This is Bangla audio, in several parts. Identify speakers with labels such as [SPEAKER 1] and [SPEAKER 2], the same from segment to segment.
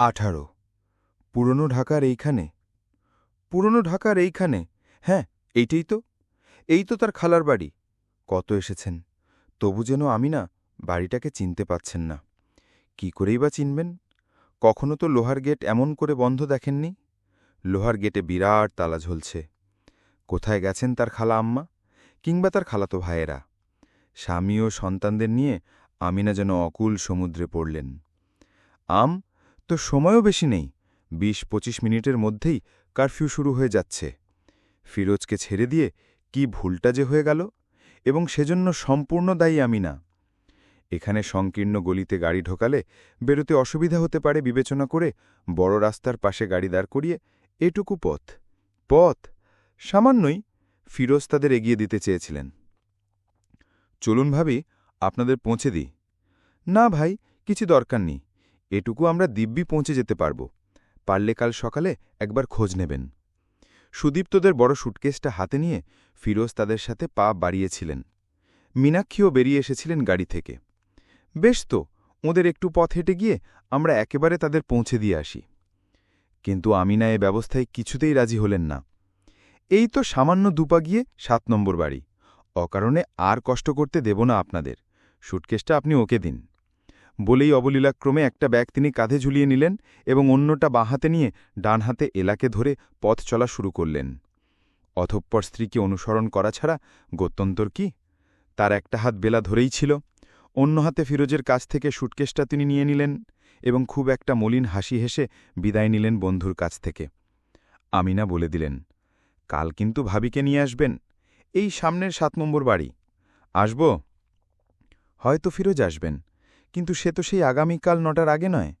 [SPEAKER 1] আঠারো। পুরনো ঢাকার এইখানে? পুরনো ঢাকার এইখানে? হ্যাঁ এইটাই তো। এই তো তার খালার বাড়ি। কত এসেছেন? তবু যেন আমি না বাড়িটাকে চিনতে পাচ্ছেন না। কি করেই বা চিনবেন? কখনো তো লোহার গেট এমন করে বন্ধ দেখেননি? লোহার গেটে বিরাট তালা ঝুলছে। কোথায় গেছেন তার খালা আম্মা? কিংবা তার খালাতো ভাইয়েরা? স্বামী ও সন্তানদের নিয়ে আমিনা যেন অকুল সমুদ্রে পড়লেন। আম তো সময়ও বেশি নেই। বিশ পঁচিশ মিনিটের মধ্যেই কারফিউ শুরু হয়ে যাচ্ছে। ফিরোজকে ছেড়ে দিয়ে কি ভুলটা যে হয়ে গেল? এবং সেজন্য সম্পূর্ণ দায়ী আমি না। এখানে সংকীর্ণ গলিতে গাড়ি ঢোকালে বেরোতে অসুবিধা হতে পারে বিবেচনা করে বড় রাস্তার পাশে গাড়ি দাঁড় করিয়ে এটুকু পথ। পথ? সামান্যই ফিরোজ তাদের এগিয়ে দিতে চেয়েছিলেন। চলুন ভাবি, আপনাদের পৌঁছে দিই। না ভাই, কিছু দরকার নেই। এটুকু আমরা দিব্যি পৌঁছে যেতে পারব। পারলে কাল সকালে একবার খোঁজ নেবেন। সুদীপ্তদের বড় সুটকেসটা হাতে নিয়ে ফিরোজ তাদের সাথে পা বাড়িয়েছিলেন। মীনাক্ষীও বেরিয়ে এসেছিলেন গাড়ি থেকে। বেশ তো, ওদের একটু পথ হেঁটে গিয়ে আমরা একেবারে তাদের পৌঁছে দিয়ে আসি। কিন্তু আমিনা এ ব্যবস্থায় কিছুতেই রাজি হলেন না। এই তো সামান্য দুপা গিয়ে সাত নম্বর বাড়ি। অকারণে আর কষ্ট করতে দেব না আপনাদের। সুটকেসটা আপনি ওকে দিন। বলেই অবলীলাক্রমে একটা ব্যাগ তিনি কাঁধে ঝুলিয়ে নিলেন এবং অন্যটা বাঁ হাতে নিয়ে ডান হাতে এলাকে ধরে পথ চলা শুরু করলেন। অথপ্পর স্ত্রীকে অনুসরণ করা ছাড়া গত্যন্তর কি? তার একটা হাত বেলা ধরেই ছিল। অন্য হাতে ফিরোজের কাছ থেকে সুটকেসটা তিনি নিয়ে নিলেন এবং খুব একটা মলিন হাসি হেসে বিদায় নিলেন বন্ধুর কাছ থেকে। আমিনা বলে দিলেন, কাল কিন্তু ভাবিকে নিয়ে আসবেন। এই সামনের সাত নম্বর বাড়ি। আসব? হয়তো ফিরোজ আসবেন। কিন্তু সে তো সেই আগামীকাল নটার আগে নয়।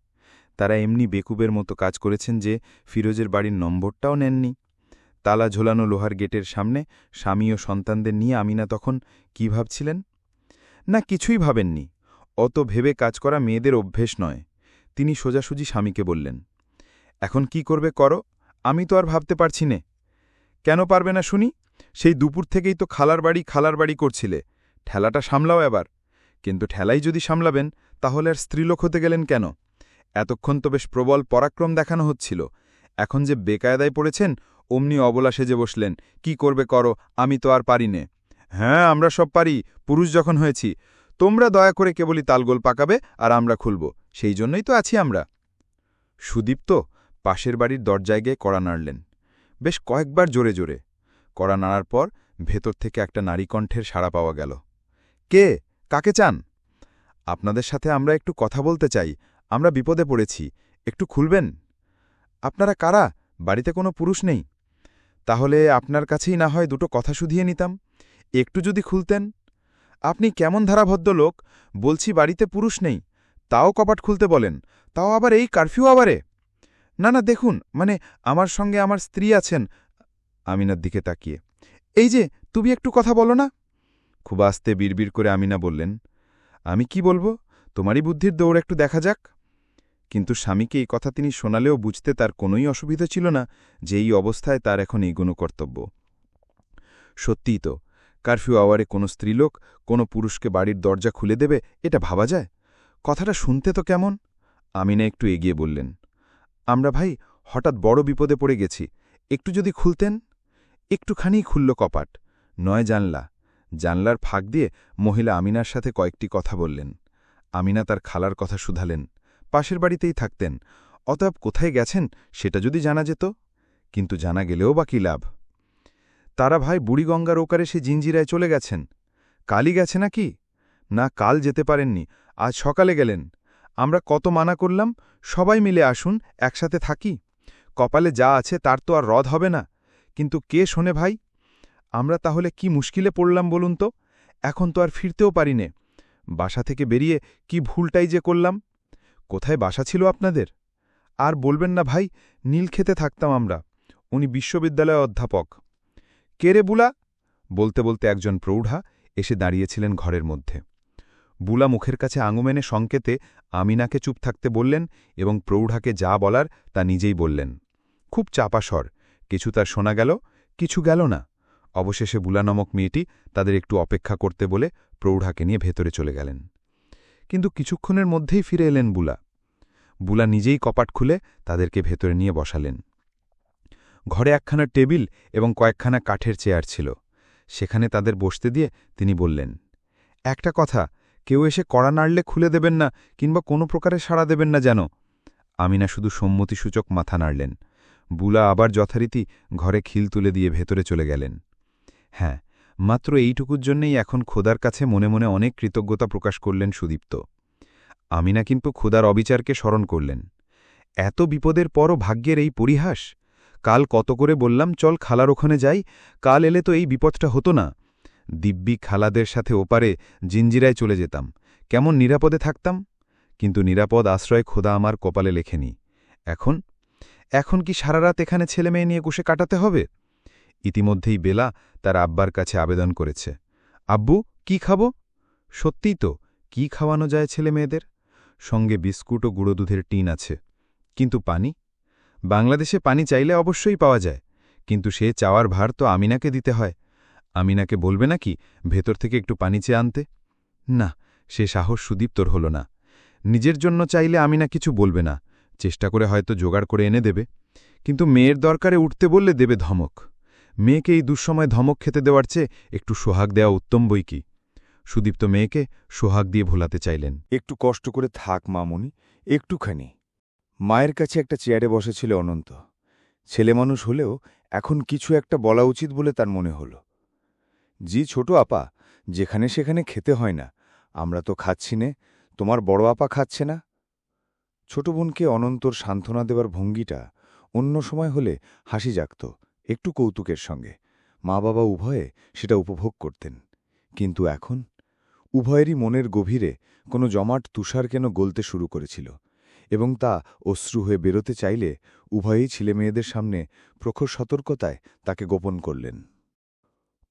[SPEAKER 1] তারা এমনি বেকুবের মতো কাজ করেছেন যে ফিরোজের বাড়ির নম্বরটাও নেননি। তালা ঝোলানো লোহার গেটের সামনে স্বামী ও সন্তানদের নিয়ে আমিনা তখন কি ভাবছিলেন? না, কিছুই ভাবেননি। অত ভেবে কাজ করা মেয়েদের অভ্যেস নয়। তিনি সোজাসুজি স্বামীকে বললেন, এখন কি করবে করো? আমি তো আর ভাবতে পারছি নে। কেন পারবে না শুনি? সেই দুপুর থেকেই তো খালার বাড়ি খালার বাড়ি করছিলে। ঠেলাটা সামলাও এবার। কিন্তু ঠেলাই যদি সামলাবেন, তাহলে আর স্ত্রীলোক হতে গেলেন কেন? এতক্ষণ তো বেশ প্রবল পরাক্রম দেখানো হচ্ছিল। এখন যে বেকায়দায় পড়েছেন, অমনি অবলা সেজে বসলেন, কি করবে করো, আমি তো আর পারি নে। হ্যাঁ আমরা সব পারি, পুরুষ যখন হয়েছি। তোমরা দয়া করে কেবলই তালগোল পাকাবে আর আমরা খুলব, সেই জন্যই তো আছি আমরা। সুদীপ্ত পাশের বাড়ির দরজায় গিয়ে কড়া নাড়লেন। বেশ কয়েকবার জোরে জোরে। কড়া নাড়ার পর ভেতর থেকে একটা নারীকণ্ঠের সাড়া পাওয়া গেল। কে? কাকে চান? আপনাদের সাথে আমরা একটু কথা বলতে চাই। আমরা বিপদে পড়েছি। একটু খুলবেন? আপনারা কারা? বাড়িতে কোনো পুরুষ নেই। তাহলে আপনার কাছেই না হয় দুটো কথা শুধিয়ে নিতাম। একটু যদি খুলতেন। আপনি কেমন ধারাবদ্ধ লোক বলছি বাড়িতে পুরুষ নেই। তাও কপাট খুলতে বলেন। তাও আবার এই কারফিউ আবারে না না, দেখুন মানে আমার সঙ্গে আমার স্ত্রী আছেন। আমিনার দিকে তাকিয়ে। এই যে, তুমি একটু কথা বলো না। খুব আস্তে বিড়বিড় করে আমিনা বললেন, আমি কি বলব? তোমারই বুদ্ধির দৌড় একটু দেখা যাক। কিন্তু স্বামীকে এই কথা তিনি শোনালেও বুঝতে তার কোনোই অসুবিধা ছিল না যে এই অবস্থায় তার এখন এগোনো কর্তব্য। সত্যিই তো, কারফিউ আওয়ারে কোনো স্ত্রীলোক কোনো পুরুষকে বাড়ির দরজা খুলে দেবে, এটা ভাবা যায়? কথাটা শুনতে তো কেমন? আমিনা একটু এগিয়ে বললেন, আমরা ভাই হঠাৎ বড় বিপদে পড়ে গেছি, একটু যদি খুলতেন? একটুখানি খুলল কপাট, নয় জানলা জানলার ফাঁক দিয়ে মহিলা আমিনার সাথে কয়েকটি কথা বললেন। আমিনা তার খালার কথা শুধালেন। পাশের বাড়িতেই থাকতেন। অতএব কোথায় গেছেন সেটা যদি জানা যেত। কিন্তু জানা গেলেও বা কী লাভ? তারা ভাই বুড়িগঙ্গার ওকারে সে জিঞ্জিরায় চলে গেছেন। কালই গেছে নাকি? না, কাল যেতে পারেননি। আজ সকালে গেলেন। আমরা কত মানা করলাম, সবাই মিলে আসুন, একসাথে থাকি। কপালে যা আছে তার তো আর রদ হবে না। কিন্তু কে শোনে ভাই? আমরা তাহলে কি মুশকিলে পড়লাম বলুন তো? এখন তো আর ফিরতেও পারি নে বাসা থেকে বেরিয়ে কি ভুলটাই যে করলাম? কোথায় বাসা ছিল আপনাদের? আর বলবেন না ভাই, নীল খেতে থাকতাম আমরা। উনি বিশ্ববিদ্যালয় অধ্যাপক। কে রে বুলা? বলতে বলতে একজন প্রৌঢ়া এসে দাঁড়িয়েছিলেন ঘরের মধ্যে। বুলা মুখের কাছে আঙুমেনে সংকেতে আমিনাকে চুপ থাকতে বললেন এবং প্রৌঢ়াকে যা বলার তা নিজেই বললেন। খুব চাপা স্বর কিছু তার শোনা গেল, কিছু গেল না। অবশেষে বুলা নামক মেয়েটি তাদের একটু অপেক্ষা করতে বলে প্রৌঢ়াকে নিয়ে ভেতরে চলে গেলেন। কিন্তু কিছুক্ষণের মধ্যেই ফিরে এলেন বুলা। বুলা নিজেই কপাট খুলে তাদেরকে ভেতরে নিয়ে বসালেন। ঘরে একখানা টেবিল এবং কয়েকখানা কাঠের চেয়ার ছিল। সেখানে তাদের বসতে দিয়ে তিনি বললেন, একটা কথা, কেউ এসে কড়া নাড়লে খুলে দেবেন না কিংবা কোনো প্রকারে সাড়া দেবেন না যেন? আমিনা শুধু সম্মতিসূচক মাথা নাড়লেন। বুলা আবার যথারীতি ঘরে খিল তুলে দিয়ে ভেতরে চলে গেলেন। হ্যাঁ মাত্র এইটুকুর জন্যেই এখন খোদার কাছে মনে মনে অনেক কৃতজ্ঞতা প্রকাশ করলেন সুদীপ্ত। আমিনা কিন্তু খোদার অবিচারকে স্মরণ করলেন। এত বিপদের পরও ভাগ্যের এই পরিহাস? কাল কত করে বললাম, চল খালার ওখানে যাই, কাল এলে তো এই বিপদটা হতো না। দিব্যি খালাদের সাথে ওপারে জিঞ্জিরায় চলে যেতাম, কেমন নিরাপদে থাকতাম? কিন্তু নিরাপদ আশ্রয় খোদা আমার কপালে লেখেনি। এখন? এখন কি সারা রাত এখানে ছেলে মেয়ে নিয়ে কুশে কাটাতে হবে? ইতিমধ্যেই বেলা তার আব্বার কাছে আবেদন করেছে। আব্বু, কি খাব? সত্যিই তো, কি খাওয়ানো যায় ছেলে মেয়েদের? সঙ্গে বিস্কুট ও গুঁড়ো দুধের টিন আছে। কিন্তু পানি? বাংলাদেশে পানি চাইলে অবশ্যই পাওয়া যায়, কিন্তু সে চাওয়ার ভার তো আমিনাকে দিতে হয়। আমিনাকে বলবে নাকি ভেতর থেকে একটু পানি চেয়ে আনতে? না, সে সাহস সুদীপ্তর হল না। নিজের জন্য চাইলে আমিনা কিছু বলবে না, চেষ্টা করে হয়তো জোগাড় করে এনে দেবে। কিন্তু মেয়ের দরকারে উঠতে বললে দেবে ধমক। মেয়েকে এই দুঃসময় ধমক খেতে দেওয়ার চেয়ে একটু সোহাগ দেওয়া উত্তম বই কি? সুদীপ্ত মেয়েকে সোহাগ দিয়ে ভোলাতে চাইলেন।
[SPEAKER 2] একটু কষ্ট করে থাক, মামুনি, একটুখানি। মায়ের কাছে একটা চেয়ারে বসেছিল অনন্ত। ছেলেমানুষ হলেও এখন কিছু একটা বলা উচিত বলে তার মনে হল। জি, ছোট আপা, যেখানে সেখানে খেতে হয় না। আমরা তো খাচ্ছি নে, তোমার বড় আপা খাচ্ছে না? ছোট বোনকে অনন্তর সান্ত্বনা দেওয়ার ভঙ্গিটা অন্য সময় হলে হাসি জাগত। একটু কৌতুকের সঙ্গে। মা বাবা উভয়ে সেটা উপভোগ করতেন। কিন্তু এখন? উভয়েরই মনের গভীরে কোনো জমাট তুষার কেন গলতে শুরু করেছিল? এবং তা অশ্রু হয়ে বেরোতে চাইলে উভয়েই ছেলেমেয়েদের সামনে প্রখর সতর্কতায় তাকে গোপন করলেন।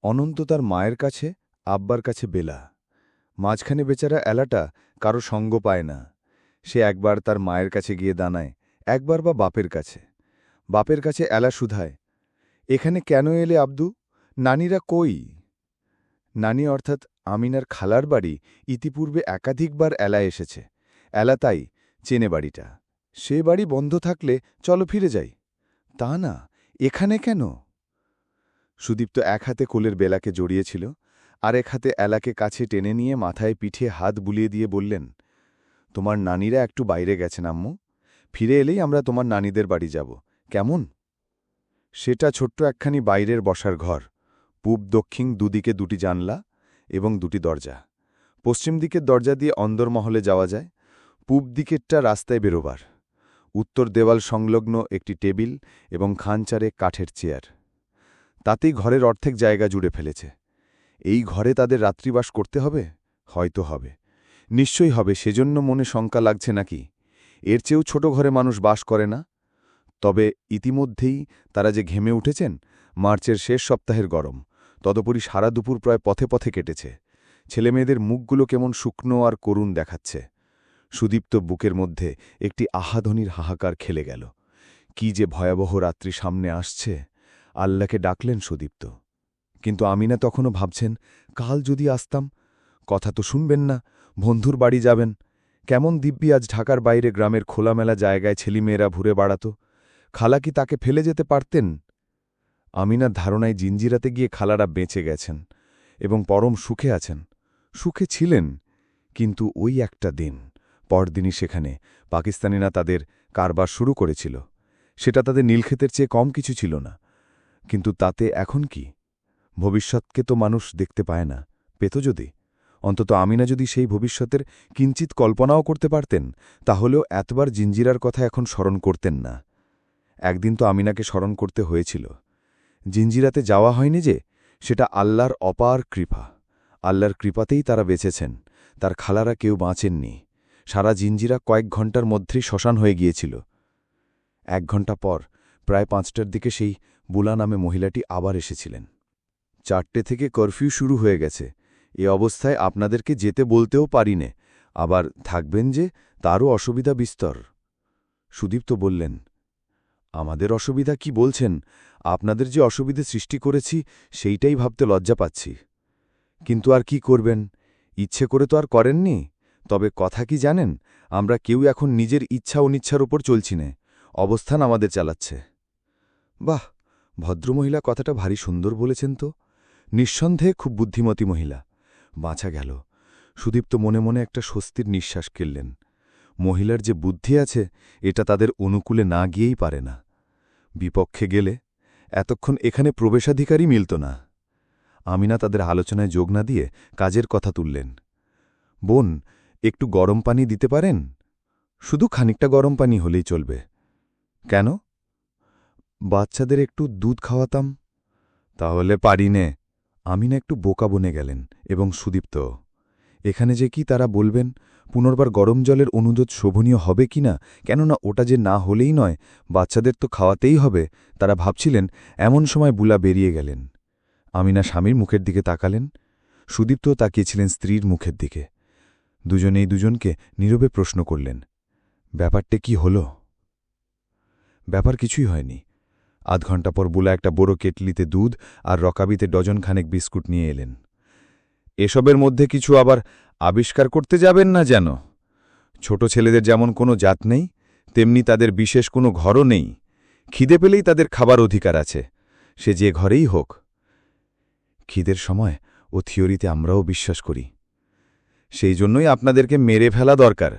[SPEAKER 2] অনন্ত তার মায়ের কাছে, আব্বার কাছে বেলা। মাঝখানে বেচারা এলাটা কারও সঙ্গ পায় না। সে একবার তার মায়ের কাছে গিয়ে দাঁড়ায় একবার বা বাপের কাছে। বাপের কাছে এলা শুধায় এখানে কেন এলে আব্দু? নানিরা কই? নানি অর্থাৎ আমিনার খালার বাড়ি ইতিপূর্বে একাধিকবার এলা এসেছে। এলা তাই চেনে বাড়িটা। সে বাড়ি বন্ধ থাকলে চলো ফিরে যাই। তা না, এখানে কেন? সুদীপ্ত এক হাতে কোলের বেলাকে জড়িয়েছিল আর এক হাতে এলাকে কাছে টেনে নিয়ে মাথায় পিঠে হাত বুলিয়ে দিয়ে বললেন, তোমার নানিরা একটু বাইরে গেছেন, আম্মু। ফিরে এলেই আমরা তোমার নানিদের বাড়ি যাব। কেমন? সেটা ছোট্ট একখানি বাইরের বসার ঘর। পূব দক্ষিণ দুদিকে দুটি জানলা এবং দুটি দরজা। পশ্চিম দিকের দরজা দিয়ে অন্দরমহলে যাওয়া যায়। পূব দিকেরটা রাস্তায় বেরোবার। উত্তর দেওয়াল সংলগ্ন একটি টেবিল এবং খানচারে কাঠের চেয়ার। তাতেই ঘরের অর্ধেক জায়গা জুড়ে ফেলেছে। এই ঘরে তাদের রাত্রিবাস করতে হবে? হয়তো হবে। নিশ্চয়ই হবে, সেজন্য মনে শঙ্কা লাগছে নাকি? এর চেয়েও ছোট ঘরে মানুষ বাস করে না? তবে ইতিমধ্যেই তারা যে ঘেমে উঠেছেন, মার্চের শেষ সপ্তাহের গরম, তদুপরি সারা দুপুর প্রায় পথে পথে কেটেছে। ছেলেমেয়েদের মুখগুলো কেমন শুকনো আর করুণ দেখাচ্ছে। সুদীপ্ত বুকের মধ্যে একটি আহাধনির হাহাকার খেলে গেল। কি যে ভয়াবহ রাত্রি সামনে আসছে, আল্লাহকে ডাকলেন সুদীপ্ত। কিন্তু আমিনা তখনও ভাবছেন, কাল যদি আসতাম, কথা তো শুনবেন না, বন্ধুর বাড়ি যাবেন। কেমন দিব্যি আজ ঢাকার বাইরে গ্রামের খোলামেলা জায়গায় ছেলিমেয়েরা ঘুরে বাড়াত। খালা কি তাকে ফেলে যেতে পারতেন? আমিনার ধারণায় জিঞ্জিরাতে গিয়ে খালারা বেঁচে গেছেন এবং পরম সুখে আছেন। সুখে ছিলেন, কিন্তু ওই একটা দিন, পরদিনই সেখানে পাকিস্তানিরা তাদের কারবার শুরু করেছিল। সেটা তাদের নীলক্ষেতের চেয়ে কম কিছু ছিল না। কিন্তু তাতে এখন কি? ভবিষ্যৎকে তো মানুষ দেখতে পায় না। পেত যদি। অন্তত আমিনা যদি সেই ভবিষ্যতের কিঞ্চিত কল্পনাও করতে পারতেন, তাহলেও এতবার জিঞ্জিরার কথা এখন স্মরণ করতেন না। একদিন তো আমিনাকে স্মরণ করতে হয়েছিল। জিঞ্জিরাতে যাওয়া হয়নি যে, সেটা আল্লাহর অপার কৃপা। আল্লাহর কৃপাতেই তারা বেঁচেছেন, তার খালারা কেউ বাঁচেননি। সারা জিঞ্জিরা কয়েক ঘণ্টার মধ্যেই শ্মশান হয়ে গিয়েছিল। এক ঘণ্টা পর, প্রায় পাঁচটার দিকে সেই বুলা নামে মহিলাটি আবার এসেছিলেন। চারটে থেকে করফিউ শুরু হয়ে গেছে। এ অবস্থায় আপনাদেরকে যেতে বলতেও পারিনে, আবার থাকবেন যে, তারও অসুবিধা বিস্তর। সুদীপ্ত বললেন আমাদের অসুবিধা কি বলছেন? আপনাদের যে অসুবিধে সৃষ্টি করেছি, সেইটাই ভাবতে লজ্জা পাচ্ছি। কিন্তু আর কি করবেন? ইচ্ছে করে তো আর করেননি। তবে কথা কি জানেন? আমরা কেউ এখন নিজের ইচ্ছা অনিচ্ছার উপর চলছি নে। অবস্থান আমাদের চালাচ্ছে। বাহ! ভদ্রমহিলা কথাটা ভারী সুন্দর বলেছেন তো। নিঃসন্দেহে খুব বুদ্ধিমতী মহিলা। বাঁচা গেল। সুদীপ্ত মনে মনে একটা স্বস্তির নিঃশ্বাস কেললেন মহিলার যে বুদ্ধি আছে, এটা তাদের অনুকূলে না গিয়েই পারে না। বিপক্ষে গেলে এতক্ষণ এখানে প্রবেশাধিকারই মিলত না। আমিনা তাদের আলোচনায় যোগ না দিয়ে কাজের কথা তুললেন। বোন, একটু গরম পানি দিতে পারেন? শুধু খানিকটা গরম পানি হলেই চলবে। কেন? বাচ্চাদের একটু দুধ খাওয়াতাম। তাহলে পারি নে। আমিনা একটু বোকা বনে গেলেন এবং সুদীপ্ত, এখানে যে কি তারা বলবেন? পুনর্বার গরম জলের অনুরোধ শোভনীয় হবে কি না, কেননা ওটা যে না হলেই নয়, বাচ্চাদের তো খাওয়াতেই হবে, তারা ভাবছিলেন এমন সময় বুলা বেরিয়ে গেলেন। আমিনা স্বামীর মুখের দিকে তাকালেন, সুদীপ্তও তাকিয়েছিলেন স্ত্রীর মুখের দিকে। দুজনেই দুজনকে নীরবে প্রশ্ন করলেন, ব্যাপারটা কি হল? ব্যাপার কিছুই হয়নি। আধ ঘণ্টা পর বুলা একটা বড় কেটলিতে দুধ আর রকাবিতে ডজনখানেক বিস্কুট নিয়ে এলেন। এসবের মধ্যে কিছু আবার আবিষ্কার করতে যাবেন না যেন। ছোট ছেলেদের যেমন কোনো জাত নেই, তেমনি তাদের বিশেষ কোনো ঘরও নেই। খিদে পেলেই তাদের খাবার অধিকার আছে, সে যে ঘরেই হোক। খিদের সময় ও থিওরিতে আমরাও বিশ্বাস করি। সেই জন্যই আপনাদেরকে মেরে ফেলা দরকার।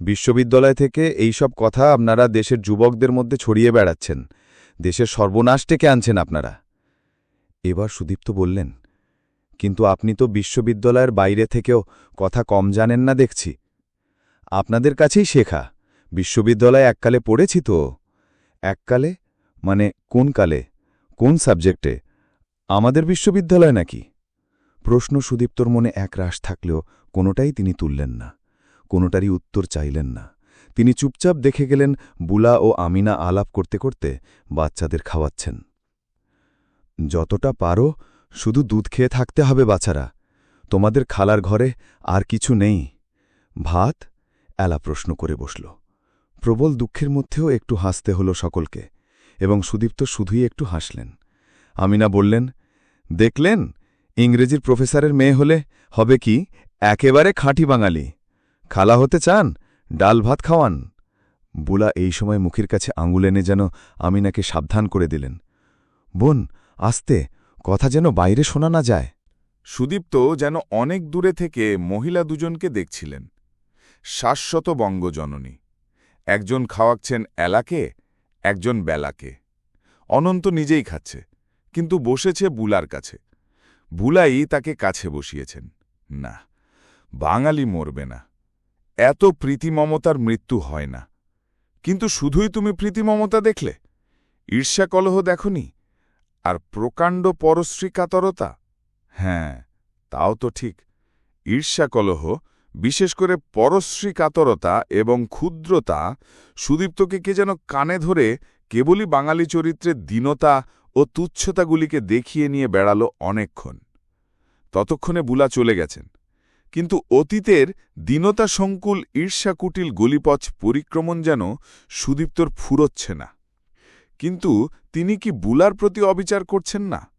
[SPEAKER 2] বিশ্ববিদ্যালয় থেকে এই সব কথা আপনারা দেশের যুবকদের মধ্যে ছড়িয়ে বেড়াচ্ছেন। দেশের সর্বনাশ ডেকে আনছেন আপনারা। এবার সুদীপ্ত বললেন কিন্তু আপনি তো বিশ্ববিদ্যালয়ের বাইরে থেকেও কথা কম জানেন না দেখছি। আপনাদের কাছেই শেখা। বিশ্ববিদ্যালয়ে এককালে পড়েছি তো। এককালে? মানে কোন কালে? কোন সাবজেক্টে? আমাদের বিশ্ববিদ্যালয় নাকি? প্রশ্ন সুদীপ্তর মনে এক রাশ থাকলেও কোনোটাই তিনি তুললেন না। কোনোটারই উত্তর চাইলেন না। তিনি চুপচাপ দেখে গেলেন বুলা ও আমিনা আলাপ করতে করতে বাচ্চাদের খাওয়াচ্ছেন। যতটা পারো শুধু দুধ খেয়ে থাকতে হবে বাচ্চারা। তোমাদের খালার ঘরে আর কিছু নেই। ভাত? এলা প্রশ্ন করে বসল। প্রবল দুঃখের মধ্যেও একটু হাসতে হল সকলকে, এবং সুদীপ্ত শুধুই একটু হাসলেন। আমিনা বললেন, দেখলেন? ইংরেজির প্রফেসরের মেয়ে হলে হবে কি? একেবারে খাঁটি বাঙালি। খালা হতে চান? ডাল ভাত খাওয়ান। বুলা এই সময় মুখের কাছে আঙুল এনে যেন আমিনাকে সাবধান করে দিলেন। বোন, আস্তে। কথা যেন বাইরে শোনা না যায়।
[SPEAKER 3] সুদীপ্ত যেন অনেক দূরে থেকে মহিলা দুজনকে দেখছিলেন। শাশ্বত বঙ্গজননী। একজন খাওয়াচ্ছেন এলাকে, একজন বেলাকে। অনন্ত নিজেই খাচ্ছে, কিন্তু বসেছে বুলার কাছে। বুলাই তাকে কাছে বসিয়েছেন। না, বাঙালি মরবে না। এত প্রীতিমমতার মৃত্যু হয় না। কিন্তু শুধুই তুমি প্রীতিমমতা দেখলে? ঈর্ষাকলহ দেখনি? আর প্রকাণ্ড পরশ্রী কাতরতা হ্যাঁ তাও তো ঠিক। ঈর্ষাকলহ, বিশেষ করে পরশ্রী কাতরতা এবং ক্ষুদ্রতা, সুদীপ্তকে কে যেন কানে ধরে কেবলই বাঙালি চরিত্রের দীনতা ও তুচ্ছতাগুলিকে দেখিয়ে নিয়ে বেড়াল অনেকক্ষণ। ততক্ষণে বুলা চলে গেছেন। কিন্তু অতীতের দীনতা সংকুল ঈর্ষাকুটিল গলিপথ পরিক্রমণ যেন সুদীপ্তর ফুরোচ্ছে না। কিন্তু তিনি কি বুলার প্রতি অবিচার করছেন না?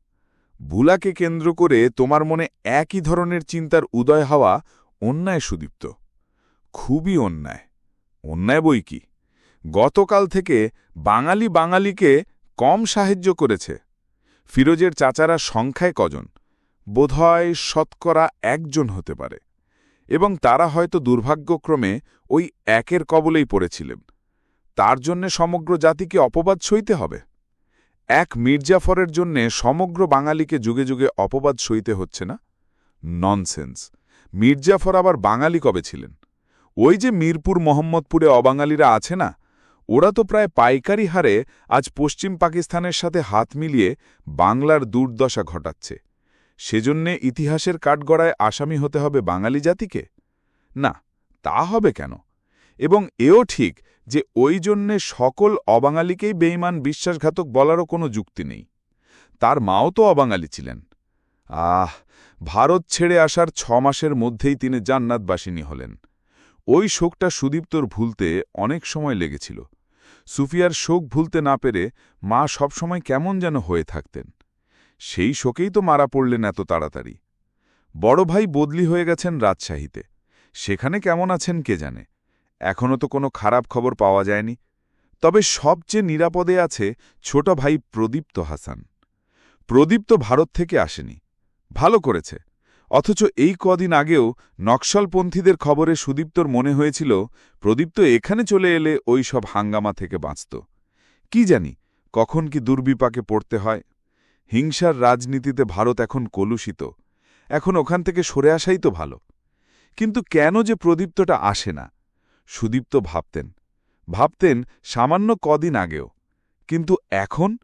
[SPEAKER 3] বুলাকে কেন্দ্র করে তোমার মনে একই ধরনের চিন্তার উদয় হওয়া অন্যায় সুদীপ্ত। খুবই অন্যায়। অন্যায় বই কি? গতকাল থেকে বাঙালি বাঙালিকে কম সাহায্য করেছে। ফিরোজের চাচারা সংখ্যায় কজন? বোধহয় শতকরা একজন হতে পারে। এবং তারা হয়তো দুর্ভাগ্যক্রমে ওই একের কবলেই পড়েছিলেন। তার জন্যে সমগ্র জাতিকে অপবাদ সইতে হবে। এক মির্জাফরের জন্যে সমগ্র বাঙালিকে যুগে যুগে অপবাদ সইতে হচ্ছে না? ননসেন্স মির্জাফর আবার বাঙালি কবে ছিলেন? ওই যে মিরপুর মোহাম্মদপুরে অবাঙালিরা আছে না? ওরা তো প্রায় পাইকারি হারে আজ পশ্চিম পাকিস্তানের সাথে হাত মিলিয়ে বাংলার দুর্দশা ঘটাচ্ছে। সেজন্যে ইতিহাসের কাঠগড়ায় আসামি হতে হবে বাঙালি জাতিকে? না, তা হবে কেন? এবং এও ঠিক যে ওই জন্যে সকল অবাঙালিকেই বেইমান বিশ্বাসঘাতক বলারও কোনো যুক্তি নেই। তার মাও তো অবাঙালি ছিলেন। আহ, ভারত ছেড়ে আসার ছ মাসের মধ্যেই তিনি জান্নাতবাসিনী হলেন। ওই শোকটা সুদীপ্তর ভুলতে অনেক সময় লেগেছিল। সুফিয়ার শোক ভুলতে না পেরে মা সবসময় কেমন যেন হয়ে থাকতেন। সেই শোকেই তো মারা পড়লেন এত তাড়াতাড়ি। বড় ভাই বদলি হয়ে গেছেন রাজশাহীতে। সেখানে কেমন আছেন কে জানে? এখনও তো কোনো খারাপ খবর পাওয়া যায়নি। তবে সবচেয়ে নিরাপদে আছে ছোট ভাই প্রদীপ্ত হাসান। প্রদীপ্ত ভারত থেকে আসেনি। ভালো করেছে। অথচ এই কদিন আগেও নকশালপন্থীদের খবরে সুদীপ্তর মনে হয়েছিল, প্রদীপ্ত এখানে চলে এলে ওই সব হাঙ্গামা থেকে বাঁচত। কি জানি, কখন কি দুর্বিপাকে পড়তে হয়। হিংসার রাজনীতিতে ভারত এখন কলুষিত। এখন ওখান থেকে সরে আসাই তো ভালো। কিন্তু কেন যে প্রদীপ্তটা আসে না? সুদীপ্ত ভাবতেন। ভাবতেন সামান্য কদিন আগেও। কিন্তু এখন?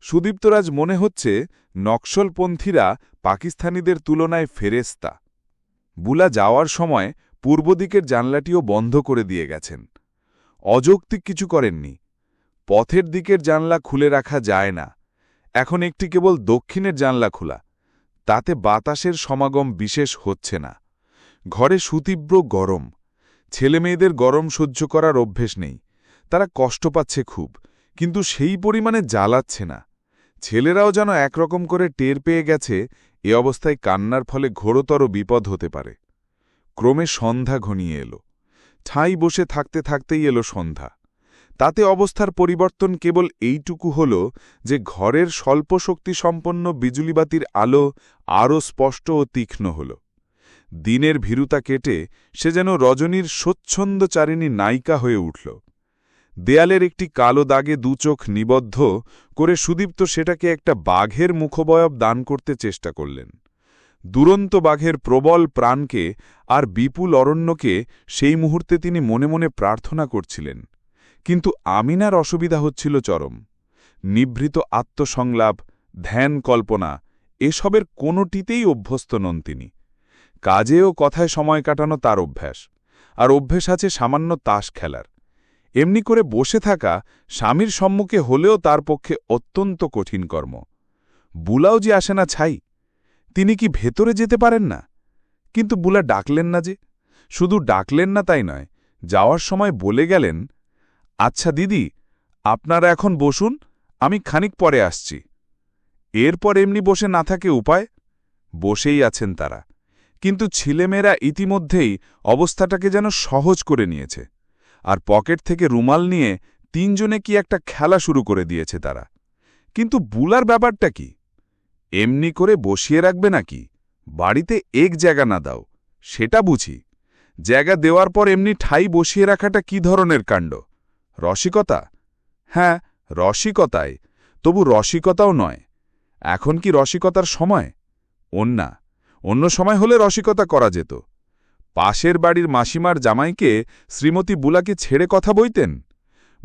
[SPEAKER 3] সুদীপ্তরাজ মনে হচ্ছে নকশলপন্থীরা পাকিস্তানিদের তুলনায় ফেরেস্তা বুলা যাওয়ার সময় পূর্ব দিকের জানলাটিও বন্ধ করে দিয়ে গেছেন। অযৌক্তিক কিছু করেননি। পথের দিকের জানলা খুলে রাখা যায় না। এখন একটি কেবল দক্ষিণের জানলা খোলা। তাতে বাতাসের সমাগম বিশেষ হচ্ছে না। ঘরে সুতীব্র গরম। ছেলেমেয়েদের গরম সহ্য করার অভ্যেস নেই। তারা কষ্ট পাচ্ছে খুব, কিন্তু সেই পরিমাণে জ্বালাচ্ছে না। ছেলেরাও যেন একরকম করে টের পেয়ে গেছে, এ অবস্থায় কান্নার ফলে ঘোরতর বিপদ হতে পারে। ক্রমে সন্ধ্যা ঘনিয়ে এলো। ঠাঁই বসে থাকতে থাকতেই এলো সন্ধ্যা। তাতে অবস্থার পরিবর্তন কেবল এইটুকু হল যে ঘরের স্বল্প বিজুলিবাতির আলো আরও স্পষ্ট ও তীক্ষ্ণ হল। দিনের ভীরুতা কেটে সে যেন রজনীর স্বচ্ছন্দচারিণী নায়িকা হয়ে উঠল। দেয়ালের একটি কালো দাগে দুচোখ নিবদ্ধ করে সুদীপ্ত সেটাকে একটা বাঘের মুখবয়ব দান করতে চেষ্টা করলেন। দুরন্ত বাঘের প্রবল প্রাণকে আর বিপুল অরণ্যকে সেই মুহূর্তে তিনি মনে মনে প্রার্থনা করছিলেন। কিন্তু আমিনার অসুবিধা হচ্ছিল চরম। নিভৃত আত্মসংলাপ ধ্যান কল্পনা এসবের কোনোটিতেই অভ্যস্ত নন তিনি। কাজে ও কথায় সময় কাটানো তার অভ্যাস, আর অভ্যেস আছে সামান্য তাস খেলার। এমনি করে বসে থাকা স্বামীর সম্মুখে হলেও তার পক্ষে অত্যন্ত কঠিন কর্ম। বুলাও যে আসে না ছাই, তিনি কি ভেতরে যেতে পারেন না? কিন্তু বুলা ডাকলেন না যে, শুধু ডাকলেন না তাই নয়, যাওয়ার সময় বলে গেলেন আচ্ছা দিদি, আপনারা এখন বসুন, আমি খানিক পরে আসছি। এরপর এমনি বসে না থাকে উপায়, বসেই আছেন তারা। কিন্তু ছেলেমেয়েরা ইতিমধ্যেই অবস্থাটাকে যেন সহজ করে নিয়েছে। আর পকেট থেকে রুমাল নিয়ে তিনজনে কি একটা খেলা শুরু করে দিয়েছে তারা। কিন্তু বুলার ব্যাপারটা কি? এমনি করে বসিয়ে রাখবে নাকি? বাড়িতে এক জায়গা না দাও, সেটা বুঝি। জায়গা দেওয়ার পর এমনি ঠাই বসিয়ে রাখাটা কি ধরনের কাণ্ড? রসিকতা? হ্যাঁ রসিকতায় তবু রসিকতাও নয়। এখন কি রসিকতার সময়? অন্যা অন্য সময় হলে রসিকতা করা যেত। পাশের বাড়ির মাসিমার জামাইকে শ্রীমতী বুলাকে ছেড়ে কথা বইতেন?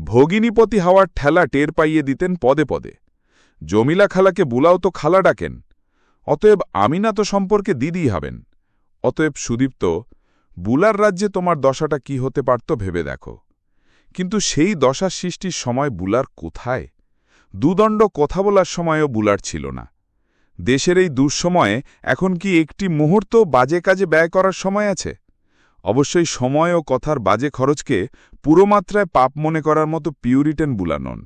[SPEAKER 3] ভগিনীপতি হাওয়ার ঠেলা টের পাইয়ে দিতেন পদে পদে। জমিলা খালাকে বুলাও তো খালা ডাকেন। অতএব আমিনা তো সম্পর্কে দিদিই হবেন। অতএব সুদীপ্ত, বুলার রাজ্যে তোমার দশাটা কি হতে পারত ভেবে দেখো। কিন্তু সেই দশা সৃষ্টির সময় বুলার কোথায়? দুদণ্ড কথা বলার সময়ও বুলার ছিল না। দেশের এই দুঃসময়ে এখন কি একটি মুহূর্ত বাজে কাজে ব্যয় করার সময় আছে? অবশ্যই সময় ও কথার বাজে খরচকে পুরোমাত্রায় পাপ মনে করার মতো পিউরিটেন বুলা নন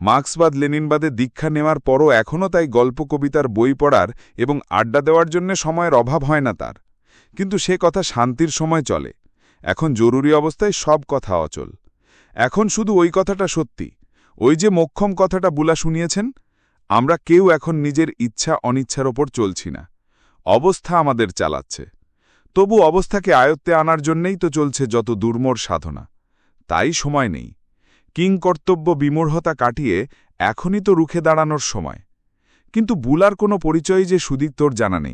[SPEAKER 3] মার্ক্সবাদ লেনিনবাদে দীক্ষা নেওয়ার পরও এখনও তাই গল্প, কবিতার বই পড়ার এবং আড্ডা দেওয়ার জন্য সময়ের অভাব হয় না তার। কিন্তু সে কথা শান্তির সময় চলে। এখন জরুরি অবস্থায় সব কথা অচল। এখন শুধু ওই কথাটা সত্যি। ওই যে মক্ষম কথাটা বুলা শুনিয়েছেন আমরা কেউ এখন নিজের ইচ্ছা অনিচ্ছার ওপর চলছি না। অবস্থা আমাদের চালাচ্ছে। তবু অবস্থাকে আয়ত্তে আনার জন্যেই তো চলছে যত দুর্মর সাধনা। তাই সময় নেই। কিংকর্তব্য বিমূঢ়তা কাটিয়ে এখনই তো রুখে দাঁড়ানোর সময়। কিন্তু বুলার কোনো পরিচয় যে সুদীপ্তর জানা নেই।